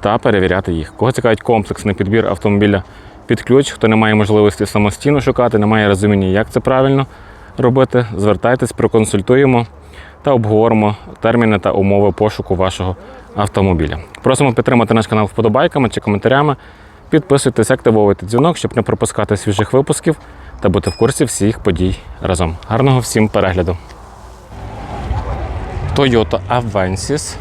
та перевіряти їх. Кого цікавить комплексний підбір автомобіля під ключ, хто не має можливості самостійно шукати, не має розуміння, як це правильно робити, звертайтесь, проконсультуємо та обговоримо терміни та умови пошуку вашого автомобіля. Просимо підтримати наш канал вподобайками чи коментарями. Підписуйтесь, активовуйте дзвінок, щоб не пропускати свіжих випусків та бути в курсі всіх подій разом. Гарного всім перегляду! Toyota Avensis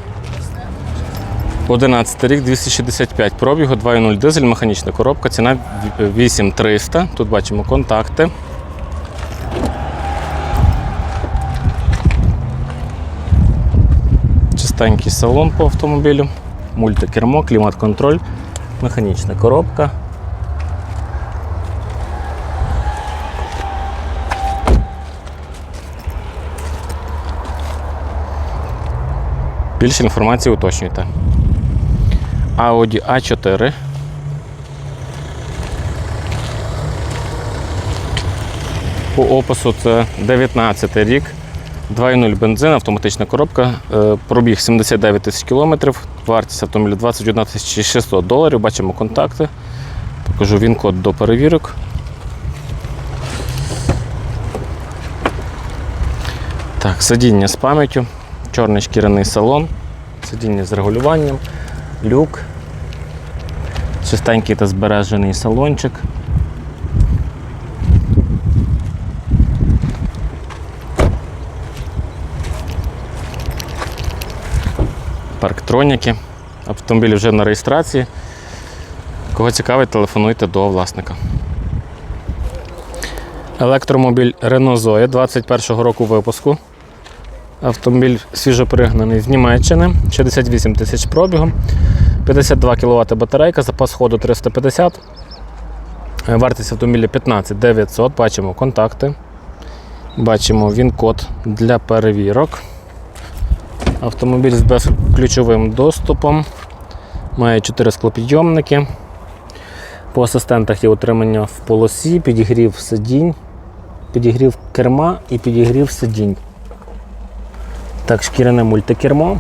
11 рік, 265 пробігу, 2.0 дизель, механічна коробка, ціна 8300. Тут бачимо контакти. Чистенький салон по автомобілю, мультикермо, клімат-контроль, механічна коробка. Більше інформації уточнюйте. Audi A4. По опису це 19 рік, 2.0 бензин, автоматична коробка, е, пробіг 79 тисяч кілометрів, вартість автомобіля 21 тисяча 600 доларів. Бачимо контакти. Покажу він код до перевірок. Так, сидіння з пам'яттю, чорний шкіряний салон, сидіння з регулюванням, люк, чистенький та збережений салончик. Парктроніки. Автомобіль вже на реєстрації. Кого цікавить, телефонуйте до власника. Електромобіль Renault Zoe 21 року випуску. Автомобіль свіжопригнаний з Німеччини, 68 тисяч пробігом, 52 кВт батарейка, запас ходу 350. Е, Вартість автомобіля 15 900. Бачимо контакти. Бачимо він-код для перевірок. Автомобіль з безключовим доступом. Має 4 склопідйомники. По асистентах є утримання в полосі, підігрів сидінь, підігрів керма і підігрів сидінь. Так, шкіряне мультикермо.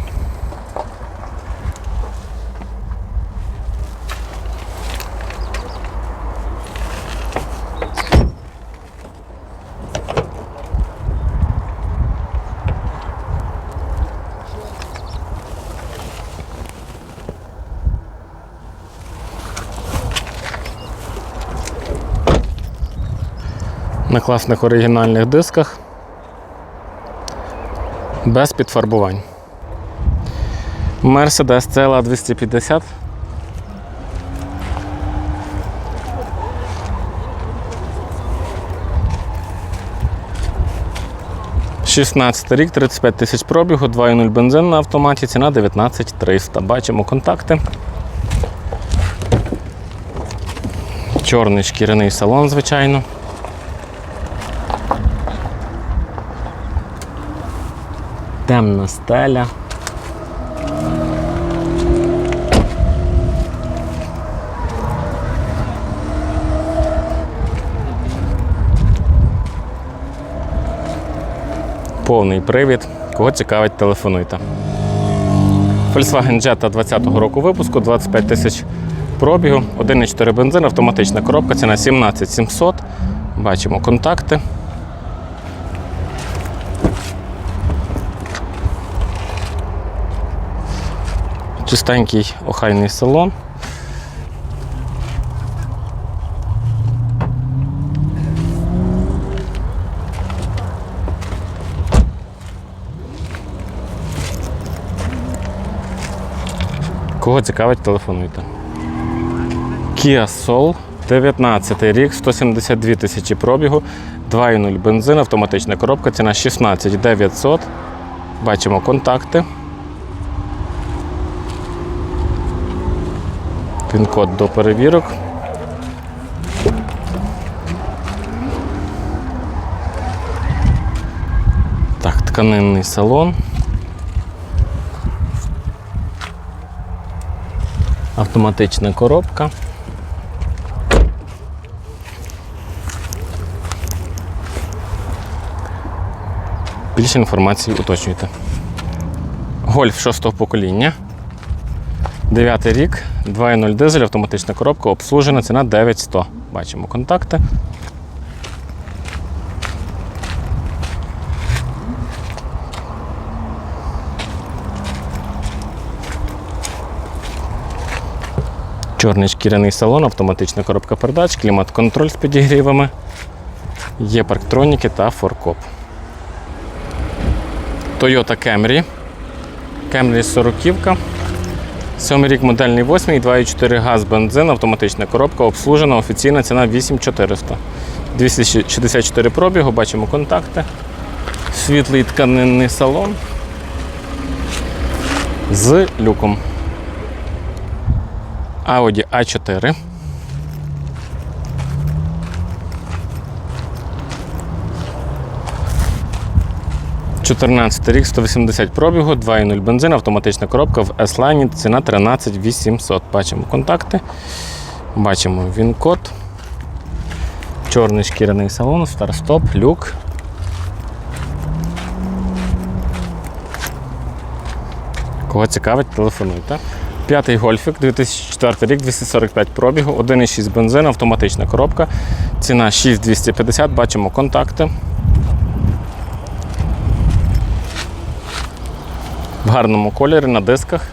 На класних оригінальних дисках без підфарбувань. Mercedes CLA 250. Шістнадцятий рік, 35 тисяч пробігу, 2.0 бензин на автоматі, ціна 19 300. Бачимо контакти. Чорний шкіряний салон, звичайно. Темна стеля. Повний привід. Кого цікавить, телефонуйте. Volkswagen Jetta 20-го року випуску, 25 тисяч пробігу, 1,4 бензин, автоматична коробка, ціна 17 700. Бачимо контакти. Чистенький охайний салон. Кого цікавить, телефонуйте. Kia Soul, 19 рік, 172 тисячі пробігу, 2.0 бензин, автоматична коробка, ціна 16 900. Бачимо контакти. Пін-код до перевірок. Так, тканинний салон. Автоматична коробка. Більше інформації уточнюйте. Гольф 6 покоління. 9 рік, 2.0 дизель, автоматична коробка, обслужена, ціна 9100. Бачимо контакти. Чорний шкіряний салон, автоматична коробка передач, клімат-контроль з підігрівами. Є парктроніки та форкоп. Toyota Camry. Camry 40. Сьомий рік модельний 8, 2,4 газ, бензин, автоматична коробка, обслужена, офіційна ціна 8400. 264 пробігу, бачимо контакти. Світлий тканинний салон з люком. Audi a 4 14 рік, 180 пробігу, 2,0 бензин, автоматична коробка в S-Line, ціна 13800. Бачимо контакти, бачимо він-код, чорний шкіряний салон, старт-стоп, люк. Кого цікавить, телефонуйте. П'ятий гольфік, 2004 рік, 245 пробігу, 1,6 бензин, автоматична коробка, ціна 6250, бачимо контакти. В гарному кольорі на дисках.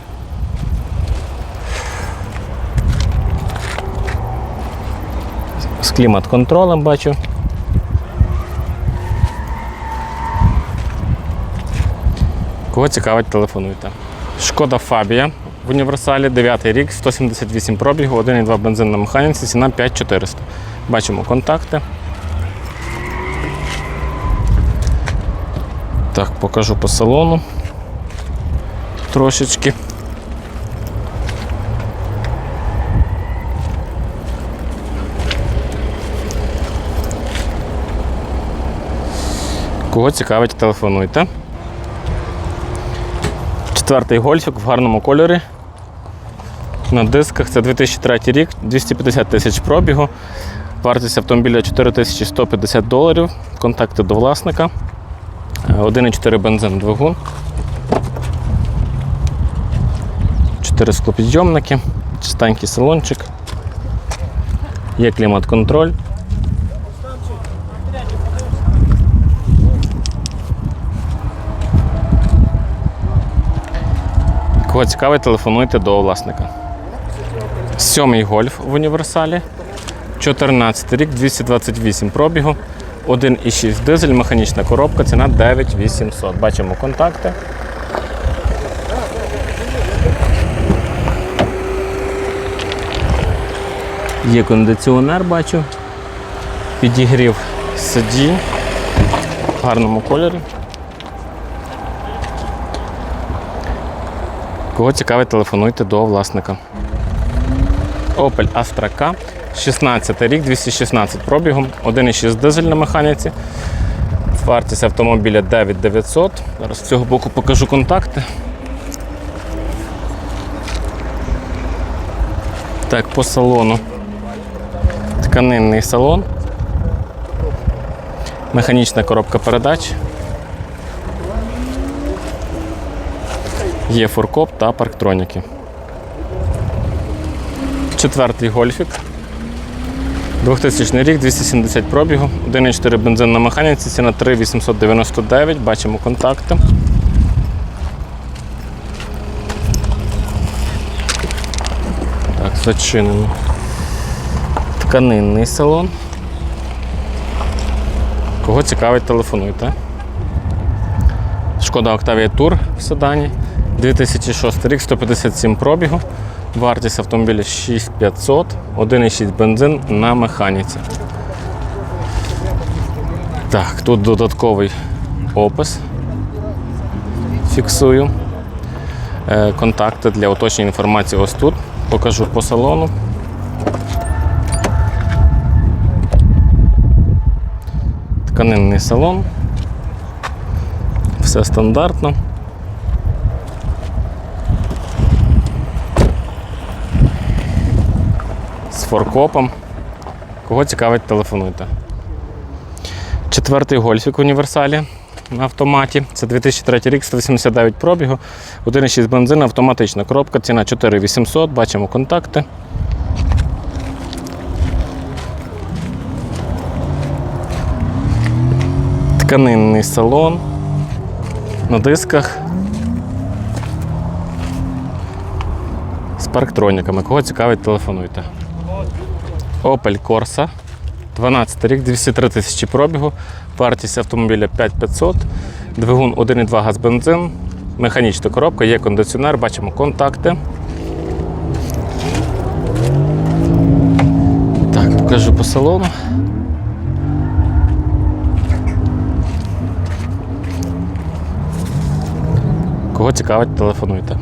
З клімат-контролем бачу. Кого цікавить, телефонуйте. Шкода Фабія в універсалі 9 рік, 178 пробігу, 1,2 бензин на механіці, ціна 5400. Бачимо контакти. Так, покажу по салону трошечки. Кого цікавить, телефонуйте. Четвертий гольфік в гарному кольорі. На дисках це 2003 рік, 250 тисяч пробігу. Вартість автомобіля 4150 доларів. Контакти до власника. 1,4 бензин двигун. 4 склопідйомники, чистенький салончик. Є клімат-контроль. Кого цікавить, телефонуйте до власника. Сьомий гольф в універсалі. 14 рік, 228 пробігу, 1,6 дизель, механічна коробка, ціна 9800. Бачимо контакти. Є кондиціонер, бачу. Підігрів сидінь в гарному кольорі. Кого цікавить, телефонуйте до власника. Opel Astra K, 16 рік, 216 пробігом, 1,6 дизель на механіці. Вартість автомобіля 9900. Зараз з цього боку покажу контакти. Так, по салону. Тканинний салон. Механічна коробка передач. Є фуркоп та парктроніки. Четвертий гольфік. 2000 рік, 270 пробігу, 1,4 бензин на механіці, ціна 3,899. Бачимо контакти. Так, зачинено. Тканинний салон. Кого цікавить, телефонуйте. Шкода Octavia Tour в седані. 2006 рік, 157 пробігу. Вартість автомобіля 6500, 1,6 бензин на механіці. Так, тут додатковий опис. Фіксую. Е, Контакти для уточнення інформації ось тут. Покажу по салону. Тканинний салон. Все стандартно. З форкопом. Кого цікавить, телефонуйте. Четвертий гольфік в універсалі на автоматі. Це 2003 рік, 189 пробігу, 1,6 бензин, автоматична коробка, ціна 4800, бачимо контакти. Тканинний салон на дисках. З парктроніками. Кого цікавить, телефонуйте. Opel Corsa. 12 рік, 203 тисячі пробігу, вартість автомобіля 5500, двигун 1,2 газ бензин, механічна коробка, є кондиціонер, бачимо контакти. Так, покажу по салону. Кого цікавить, телефонуйте.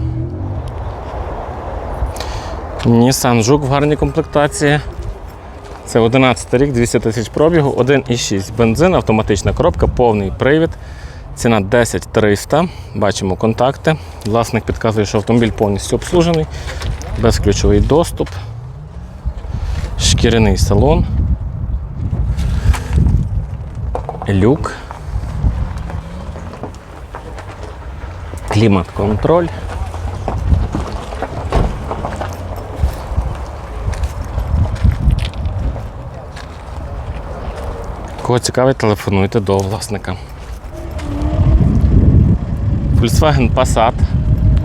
Nissan Жук в гарній комплектації. Це 11 рік, 200 тисяч пробігу, 1,6 бензин, автоматична коробка, повний привід. Ціна 10 300. Бачимо контакти. Власник підказує, що автомобіль повністю обслужений, безключовий доступ, шкіряний салон, люк, клімат-контроль. Кого цікавить, телефонуйте до власника. Volkswagen Passat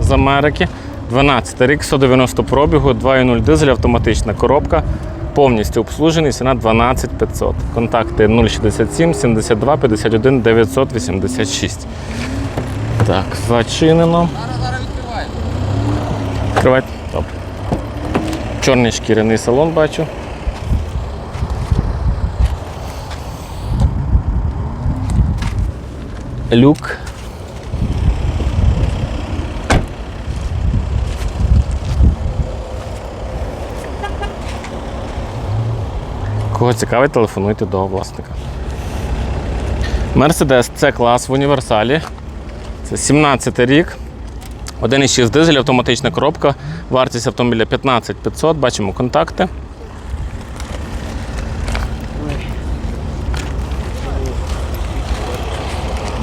з Америки. 12 рік, 190 пробігу, 2.0 дизель, автоматична коробка. Повністю обслужений, ціна 12 500. Контакти 067 72 51 986. Так, зачинено. Зараз зараз відкриваємо. Відкривайте. Добре. Чорний шкіряний салон бачу. Люк. Кого цікавить, телефонуйте до власника. Mercedes C клас в універсалі. Це 17 рік. 1,6 дизель, автоматична коробка. Вартість автомобіля 15 500. Бачимо контакти.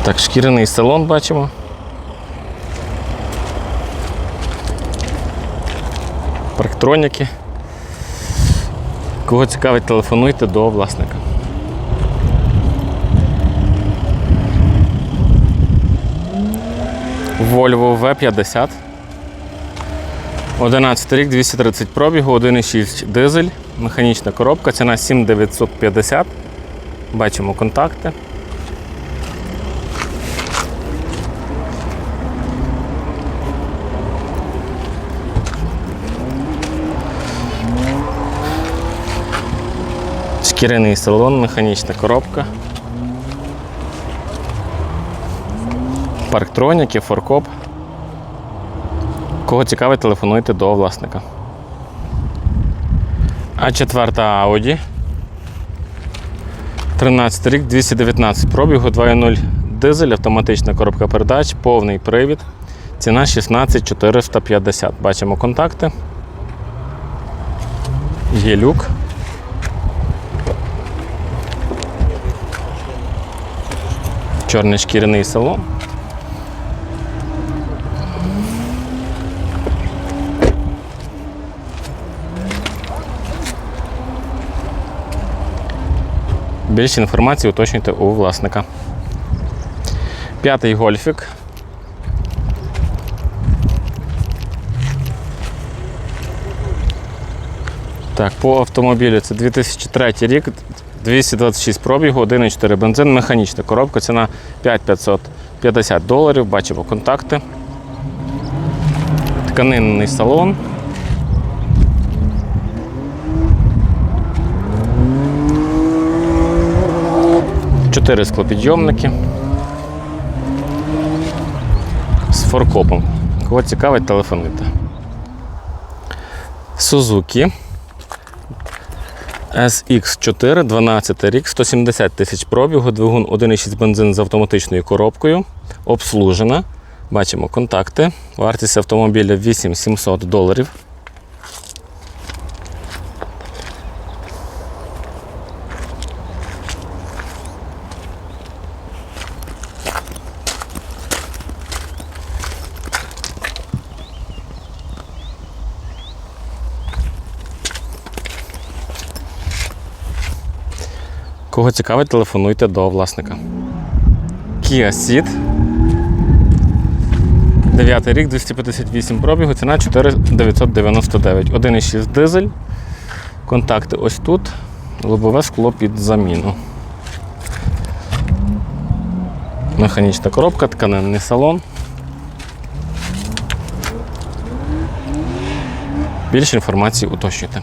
Так, шкіряний салон бачимо. Парктроніки. Кого цікавить, телефонуйте до власника. Volvo V50. 11 рік, 230 пробігу, 1,6 дизель, механічна коробка, ціна 7950. Бачимо контакти. Шкіряний салон, механічна коробка. Парктроніки, форкоп. Кого цікавить, телефонуйте до власника. А четверта Audi. 13 рік, 219 пробігу, 2.0 дизель, автоматична коробка передач, повний привід. Ціна 16 450. Бачимо контакти. Є люк. Чорний шкіряний салон. Більше інформації уточнюйте у власника. П'ятий гольфік. Так, по автомобілю це 2003 рік, 226 пробігу, 1,4 бензин, механічна коробка, ціна 5550 доларів. Бачимо контакти. Тканинний салон. Чотири склопідйомники. З форкопом. Кого цікавить, телефонуйте. Suzuki SX4, 12 рік, 170 тисяч пробігу, двигун 1,6 бензин з автоматичною коробкою, обслужена. Бачимо контакти. Вартість автомобіля 8700 доларів. Кого цікавить, телефонуйте до власника. Kia Ceed. 9 рік, 258 пробігу, ціна 4999. 1,6 дизель. Контакти ось тут. Лобове скло під заміну. Механічна коробка, тканинний салон. Більше інформації уточнюйте.